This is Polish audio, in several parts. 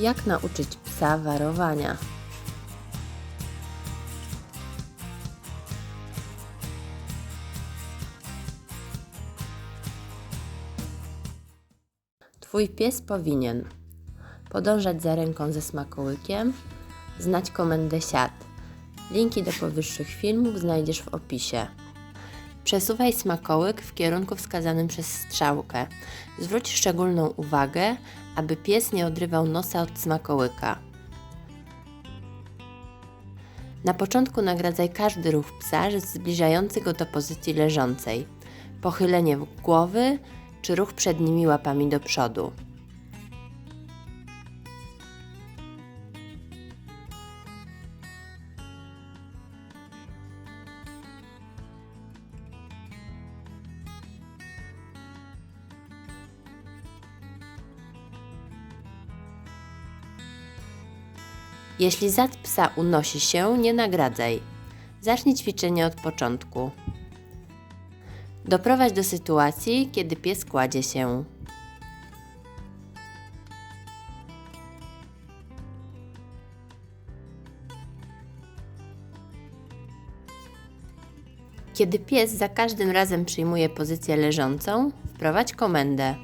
Jak nauczyć psa warowania? Twój pies powinien podążać za ręką ze smakołykiem, znać komendę siad. Linki do powyższych filmów znajdziesz w opisie. Przesuwaj smakołyk w kierunku wskazanym przez strzałkę. Zwróć szczególną uwagę, aby pies nie odrywał nosa od smakołyka. Na początku nagradzaj każdy ruch psa zbliżający go do pozycji leżącej. Pochylenie głowy czy ruch przednimi łapami do przodu. Jeśli zad psa unosi się, nie nagradzaj. Zacznij ćwiczenie od początku. Doprowadź do sytuacji, kiedy pies kładzie się. Kiedy pies za każdym razem przyjmuje pozycję leżącą, wprowadź komendę.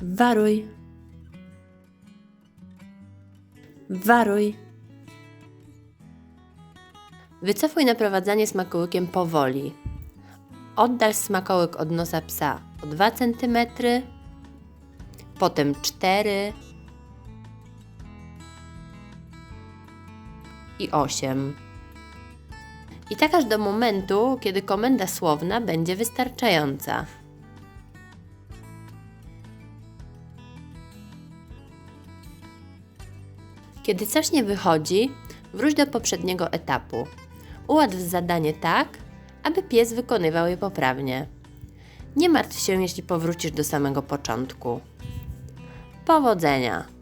Waruj. Waruj. Wycofuj naprowadzanie smakołykiem powoli. Oddal smakołyk od nosa psa o 2 cm, potem 4 i 8. I tak aż do momentu, kiedy komenda słowna będzie wystarczająca. Kiedy coś nie wychodzi, wróć do poprzedniego etapu. Ułatw zadanie tak, aby pies wykonywał je poprawnie. Nie martw się, jeśli powrócisz do samego początku. Powodzenia!